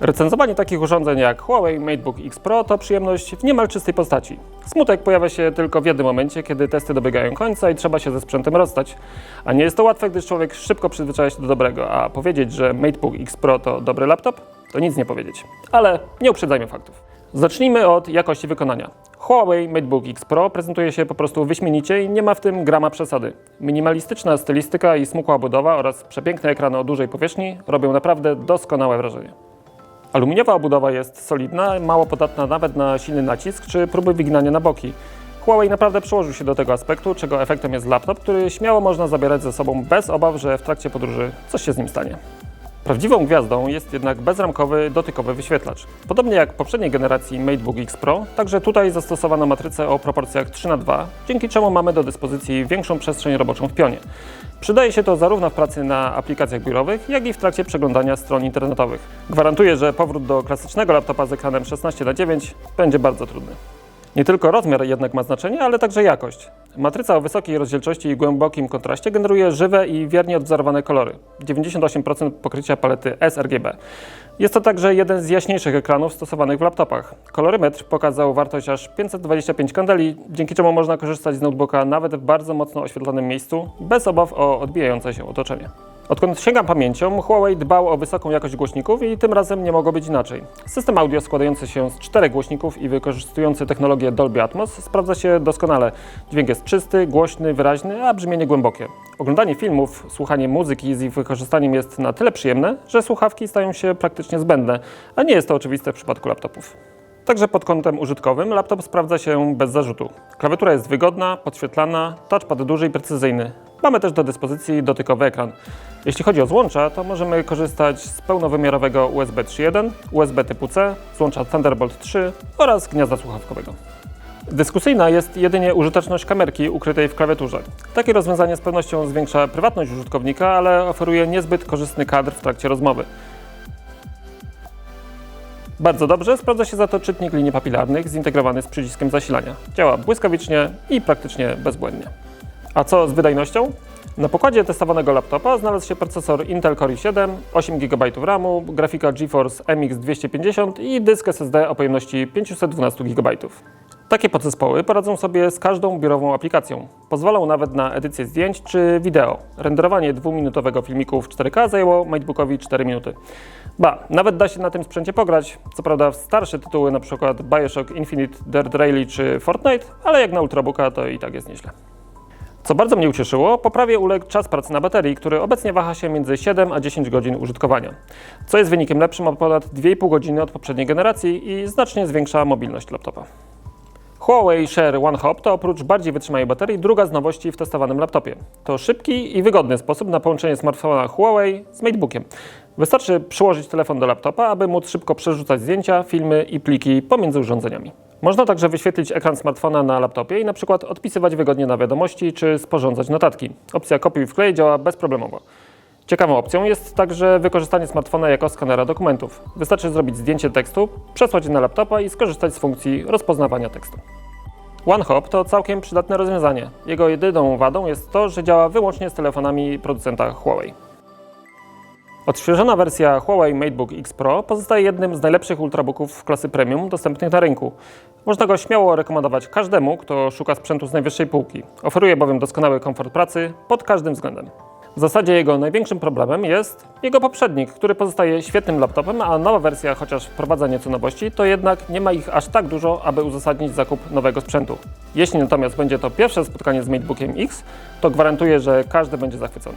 Recenzowanie takich urządzeń jak Huawei MateBook X Pro to przyjemność w niemal czystej postaci. Smutek pojawia się tylko w jednym momencie, kiedy testy dobiegają końca i trzeba się ze sprzętem rozstać. A nie jest to łatwe, gdyż człowiek szybko przyzwyczaja się do dobrego, a powiedzieć, że MateBook X Pro to dobry laptop, to nic nie powiedzieć. Ale nie uprzedzajmy faktów. Zacznijmy od jakości wykonania. Huawei MateBook X Pro prezentuje się po prostu wyśmienicie i nie ma w tym grama przesady. Minimalistyczna stylistyka i smukła budowa oraz przepiękny ekran o dużej powierzchni robią naprawdę doskonałe wrażenie. Aluminiowa obudowa jest solidna, mało podatna nawet na silny nacisk czy próby wyginania na boki. Huawei naprawdę przyłożył się do tego aspektu, czego efektem jest laptop, który śmiało można zabierać ze sobą bez obaw, że w trakcie podróży coś się z nim stanie. Prawdziwą gwiazdą jest jednak bezramkowy, dotykowy wyświetlacz. Podobnie jak w poprzedniej generacji MateBook X Pro, także tutaj zastosowano matrycę o proporcjach 3x2, dzięki czemu mamy do dyspozycji większą przestrzeń roboczą w pionie. Przydaje się to zarówno w pracy na aplikacjach biurowych, jak i w trakcie przeglądania stron internetowych. Gwarantuję, że powrót do klasycznego laptopa z ekranem 16 na 9 będzie bardzo trudny. Nie tylko rozmiar jednak ma znaczenie, ale także jakość. Matryca o wysokiej rozdzielczości i głębokim kontraście generuje żywe i wiernie odwzorowane kolory. 98% pokrycia palety sRGB. Jest to także jeden z jaśniejszych ekranów stosowanych w laptopach. Kolorymetr pokazał wartość aż 525 kandeli, dzięki czemu można korzystać z notebooka nawet w bardzo mocno oświetlonym miejscu, bez obaw o odbijające się otoczenie. Odkąd sięgam pamięcią, Huawei dbał o wysoką jakość głośników i tym razem nie mogło być inaczej. System audio składający się z czterech głośników i wykorzystujący technologię Dolby Atmos sprawdza się doskonale. Dźwięk jest czysty, głośny, wyraźny, a brzmienie głębokie. Oglądanie filmów, słuchanie muzyki z ich wykorzystaniem jest na tyle przyjemne, że słuchawki stają się praktycznie zbędne, a nie jest to oczywiste w przypadku laptopów. Także pod kątem użytkowym laptop sprawdza się bez zarzutu. Klawiatura jest wygodna, podświetlana, touchpad duży i precyzyjny. Mamy też do dyspozycji dotykowy ekran. Jeśli chodzi o złącza, to możemy korzystać z pełnowymiarowego USB 3.1, USB typu C, złącza Thunderbolt 3 oraz gniazda słuchawkowego. Dyskusyjna jest jedynie użyteczność kamerki ukrytej w klawiaturze. Takie rozwiązanie z pewnością zwiększa prywatność użytkownika, ale oferuje niezbyt korzystny kadr w trakcie rozmowy. Bardzo dobrze sprawdza się za to czytnik linii papilarnych zintegrowany z przyciskiem zasilania. Działa błyskawicznie i praktycznie bezbłędnie. A co z wydajnością? Na pokładzie testowanego laptopa znalazł się procesor Intel Core i7, 8 GB RAMu, grafika GeForce MX 250 i dysk SSD o pojemności 512 GB. Takie podzespoły poradzą sobie z każdą biurową aplikacją. Pozwolą nawet na edycję zdjęć czy wideo. Renderowanie dwuminutowego filmiku w 4K zajęło MacBookowi 4 minuty. Ba, nawet da się na tym sprzęcie pograć. Co prawda w starsze tytuły, np. Bioshock Infinite, Dirt Rally czy Fortnite, ale jak na Ultrabooka to i tak jest nieźle. Co bardzo mnie ucieszyło, poprawie uległ czas pracy na baterii, który obecnie waha się między 7 a 10 godzin użytkowania, co jest wynikiem lepszym o ponad 2,5 godziny od poprzedniej generacji i znacznie zwiększa mobilność laptopa. Huawei Share One Hop to oprócz bardziej wytrzymałej baterii druga z nowości w testowanym laptopie. To szybki i wygodny sposób na połączenie smartfona Huawei z MateBookiem. Wystarczy przyłożyć telefon do laptopa, aby móc szybko przerzucać zdjęcia, filmy i pliki pomiędzy urządzeniami. Można także wyświetlić ekran smartfona na laptopie i na przykład odpisywać wygodnie na wiadomości czy sporządzać notatki. Opcja kopiuj wklej działa bezproblemowo. Ciekawą opcją jest także wykorzystanie smartfona jako skanera dokumentów. Wystarczy zrobić zdjęcie tekstu, przesłać je na laptopa i skorzystać z funkcji rozpoznawania tekstu. OneHop to całkiem przydatne rozwiązanie. Jego jedyną wadą jest to, że działa wyłącznie z telefonami producenta Huawei. Odświeżona wersja Huawei MateBook X Pro pozostaje jednym z najlepszych ultrabooków klasy premium dostępnych na rynku. Można go śmiało rekomendować każdemu, kto szuka sprzętu z najwyższej półki. Oferuje bowiem doskonały komfort pracy pod każdym względem. W zasadzie jego największym problemem jest jego poprzednik, który pozostaje świetnym laptopem, a nowa wersja, chociaż wprowadza nieco nowości, to jednak nie ma ich aż tak dużo, aby uzasadnić zakup nowego sprzętu. Jeśli natomiast będzie to pierwsze spotkanie z MateBookiem X, to gwarantuję, że każdy będzie zachwycony.